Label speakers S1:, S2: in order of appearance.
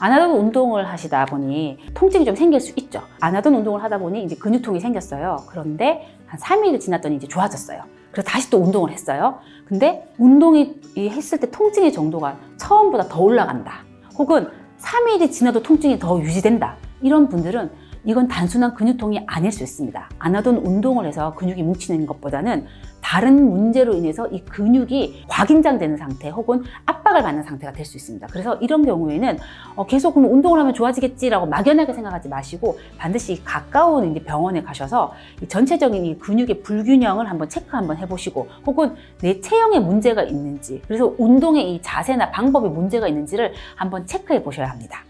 S1: 안 하던 운동을 하시다 보니 통증이 좀 생길 수 있죠. 안 하던 운동을 하다 보니 이제 근육통이 생겼어요. 그런데 한 3일 지났더니 이제 좋아졌어요. 그래서 다시 또 운동을 했어요. 근데 운동이 이 했을 때 통증의 정도가 처음보다 더 올라간다. 혹은 3일이 지나도 통증이 더 유지된다. 이런 분들은 이건 단순한 근육통이 아닐 수 있습니다. 안 하던 운동을 해서 근육이 뭉치는 것보다는 다른 문제로 인해서 이 근육이 과긴장되는 상태 혹은 압박을 받는 상태가 될 수 있습니다. 그래서 이런 경우에는 어, 계속 그럼 운동을 하면 좋아지겠지라고 막연하게 생각하지 마시고 반드시 가까운 병원에 가셔서 이 전체적인 이 근육의 불균형을 한번 체크 한번 해보시고 혹은 내 체형에 문제가 있는지 그래서 운동의 이 자세나 방법에 문제가 있는지를 한번 체크해 보셔야 합니다.